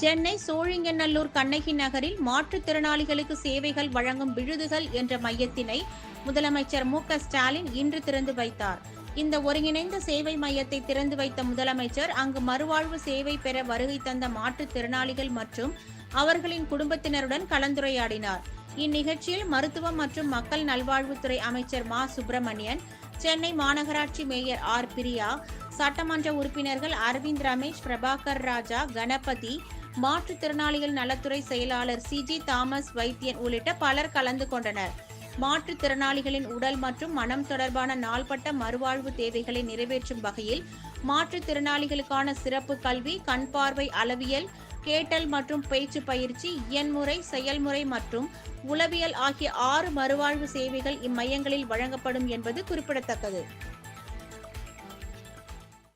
சென்னை சோழிங்கநல்லூர் கண்ணகி நகரில் மாற்றுத்திறனாளிகளுக்கு சேவைகள் வழங்கும் விழுதுகள் என்ற மையத்தினை முதலமைச்சர் மு ஸ்டாலின் இன்று திறந்து வைத்தார். இந்த ஒருங்கிணைந்த சேவை மையத்தை திறந்து வைத்த முதலமைச்சர் அங்கு மறுவாழ்வு சேவை பெற வருகை தந்த மாற்றுத்திறனாளிகள் மற்றும் அவர்களின் குடும்பத்தினருடன் கலந்துரையாடினார். இந்நிகழ்ச்சியில் மருத்துவம் மற்றும் மக்கள் நல்வாழ்வுத்துறை அமைச்சர் மா. சுப்பிரமணியன் சென்னை மாநகராட்சி மேயர் ஆர். பிரியா சட்டமன்ற உறுப்பினர்கள் அரவிந்த் ரமேஷ் பிரபாகர் ராஜா கணபதி மாற்றுத்திறனாளிகள் நலத்துறை செயலாளர் சிஜி தாமஸ் வைத்தியன் உள்ளிட்ட பலர் கலந்து கொண்டனர். மாற்றுத்திறனாளிகளின் உடல் மற்றும் மனம் தொடர்பான நாள்பட்ட மறுவாழ்வு தேவைகளை நிறைவேற்றும் வகையில் மாற்றுத்திறனாளிகளுக்கான சிறப்பு கல்வி கண் பார்வை அளவியல் கேட்டல் மற்றும் பேச்சு பயிற்சி இயன்முறை செயல்முறை மற்றும் உளவியல் ஆகிய ஆறு மறுவாழ்வு சேவைகள் இம்மையங்களில் வழங்கப்படும் என்பது குறிப்பிடத்தக்கது.